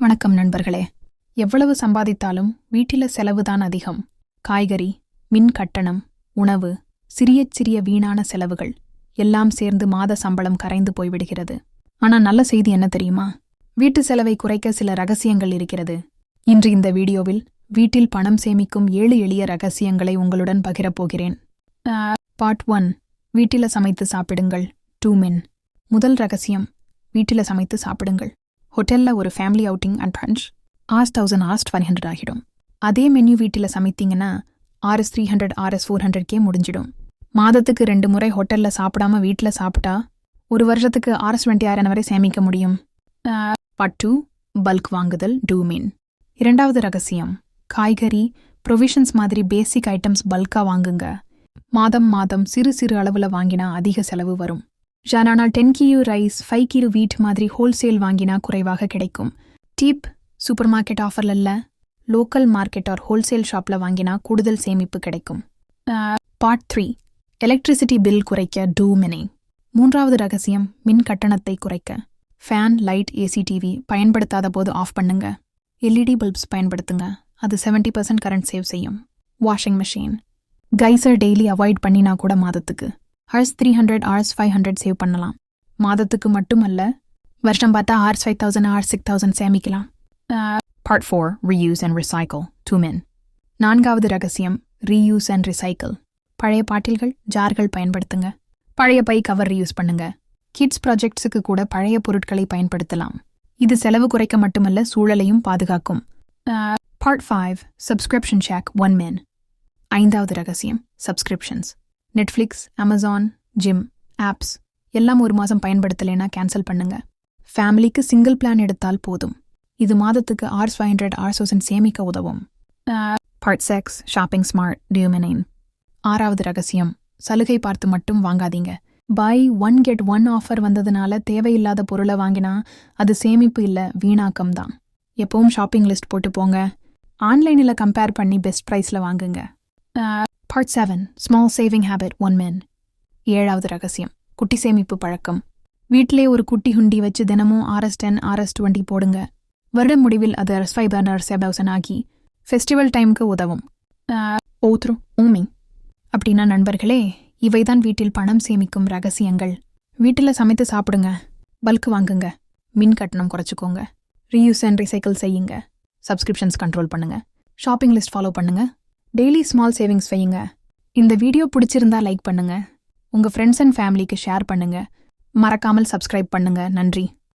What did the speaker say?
வணக்கம் நண்பர்களே. எவ்வளவு சம்பாதித்தாலும் வீட்டில செலவுதான் அதிகம். காய்கறி மின் கட்டணம் உணவு சிறிய சிறிய வீணான செலவுகள் எல்லாம் சேர்ந்து மாத சம்பளம் கரைந்து போய்விடுகிறது. ஆனா நல்ல செய்தி என்ன தெரியுமா? வீட்டு செலவை குறைக்க சில ரகசியங்கள் இருக்கிறது. இன்று இந்த வீடியோவில் வீட்டில் பணம் சேமிக்கும் ஏழு எளிய ரகசியங்களை உங்களுடன் பகிரப் போகிறேன். Part one. வீட்டில சமைத்து சாப்பிடுங்கள். டூ மென். முதல் ரகசியம் வீட்டில சமைத்து சாப்பிடுங்கள். ஹோட்டல்ல ஒரு family outing and punch R S thousand R S twelve hundred ஆகிடும். அதே மெனு வீட்டில் சமைத்தீங்கன்னா R S three hundred R S four ஹண்ட்ரட்கே முடிஞ்சிடும். மாதத்துக்கு ரெண்டு முறை ஹோட்டலில் சாப்பிடாம வீட்டில் சாப்பிட்டா ஒரு வருஷத்துக்கு ஆர்எஸ் டுவெண்ட்டி ஆயிரம் வரை சேமிக்க முடியும். பார்ட் டூ பல்க் வாங்குதல் டூமீன் இரண்டாவது ரகசியம் காய்கறி ப்ரொவிஷன்ஸ் மாதிரி பேசிக் ஐட்டம்ஸ் பல்கா வாங்குங்க. மாதம் மாதம் சிறு சிறு அளவுல வாங்கினா அதிக செலவு வரும். ஜானானா ten kilo rice five kilo wheat மாதிரி ஹோல்சேல் வாங்கினா குறைவாக கிடைக்கும். டீப் சூப்பர் மார்க்கெட் ஆஃபர்ல இல்லை லோக்கல் மார்க்கெட் ஆர் ஹோல்சேல் ஷாப்ல வாங்கினா கூடுதல் சேமிப்பு கிடைக்கும். பார்ட் த்ரீ எலக்ட்ரிசிட்டி பில் குறைக்க டூ மினி மூன்றாவது ரகசியம் மின் கட்டணத்தை குறைக்க. ஃபேன் லைட் ஏசி டிவி பயன்படுத்தாத போது ஆஃப் பண்ணுங்க. எல்இடி பல்ப்ஸ் பயன்படுத்துங்க. அது 70% பர்சன்ட் கரண்ட் சேவ் செய்யும். Washing machine geyser daily avoid பண்ணினா கூட மாதத்துக்கு. ஹார்ஸ் த்ரீ ஹண்ட்ரட் ஹார்ஸ் ஃபைவ் ஹண்ட்ரட் சேவ் பண்ணலாம். மாதத்துக்கு மட்டுமல்ல வருஷம் பார்த்தா ஹார்ஸ் ஃபைவ் தௌசண்ட் ஹார்ஸ் சிக்ஸ் தௌசண்ட் சேமிக்கலாம். Part four reuse and recycle two மென் நான்காவது ரகசியம் ரீயூஸ் அண்ட் ரிசைக்கிள் பழைய பாட்டில்கள் ஜார்கள் பயன்படுத்துங்க. பழைய பை கவர் ரீயூஸ் பண்ணுங்க. கிட்ஸ் ப்ராஜெக்ட்ஸுக்கு கூட பழைய பொருட்களை பயன்படுத்தலாம். இது செலவு குறைக்க மட்டுமல்ல சூழலையும் பாதுகாக்கும். பார்ட் ஃபைவ் சப்ஸ்கிரிப்ஷன் ஷேக் ஒன் மென் ஐந்தாவது ரகசியம் subscriptions Netflix Amazon gym apps எல்லாம் ஒரு மாதம் பயன்படுத்தலைன்னா கேன்சல் பண்ணுங்க. ஃபேமிலிக்கு சிங்கிள் பிளான் எடுத்தால் போதும். இது மாதத்துக்கு Rs five hundred or thousand சேமிக்க உதவும். பார்ட் செக்ஸ் ஷாப்பிங் ஸ்மார்ட் டியூமினைன் ஆறாவது ரகசியம் சலுகை பார்த்து மட்டும் வாங்காதீங்க. Buy one get one offer வந்ததுனால தேவையில்லாத பொருளை வாங்கினா அது சேமிப்பு இல்ல வீணாக்கம் தான். எப்பவும் ஷாப்பிங் லிஸ்ட் போட்டு போங்க. ஆன்லைனில் கம்பேர் பண்ணி பெஸ்ட் ப்ரைஸில் வாங்குங்க. Part seven small saving habit one மென் ஏழாவது ரகசியம் குட்டி சேமிப்பு பழக்கம். வீட்டிலே ஒரு குட்டி ஹுண்டி வச்சு தினமும் ஆர்எஸ் டென் ஆர்எஸ் டுவெண்ட்டி போடுங்க. வருட முடிவில் அது அரஸ் ஃபைவ் பர்னர் செபௌசன் ஆகி ஃபெஸ்டிவல் டைமுக்கு உதவும். ஓத்ரு ஊமிங் அப்படின்னா நண்பர்களே இவைதான் வீட்டில் பணம் சேமிக்கும் ரகசியங்கள். வீட்டில் சமைத்து சாப்பிடுங்க பல்க் வாங்குங்க மின் கட்டணம் குறைச்சிக்கோங்க ரீயூஸ் அண்ட் ரீசைக்கிள் செய்யுங்க சப்ஸ்கிரிப்ஷன்ஸ் கண்ட்ரோல் பண்ணுங்க ஷாப்பிங் லிஸ்ட் ஃபாலோ பண்ணுங்க. டெய்லி ஸ்மால் சேவிங்ஸ் வையுங்க. இந்த வீடியோ பிடிச்சிருந்தா லைக் பண்ணுங்க. உங்க ஃப்ரெண்ட்ஸ் அண்ட் ஃபேமிலிக்கு ஷேர் பண்ணுங்க. மறக்காமல் சப்ஸ்கிரைப் பண்ணுங்க. நன்றி.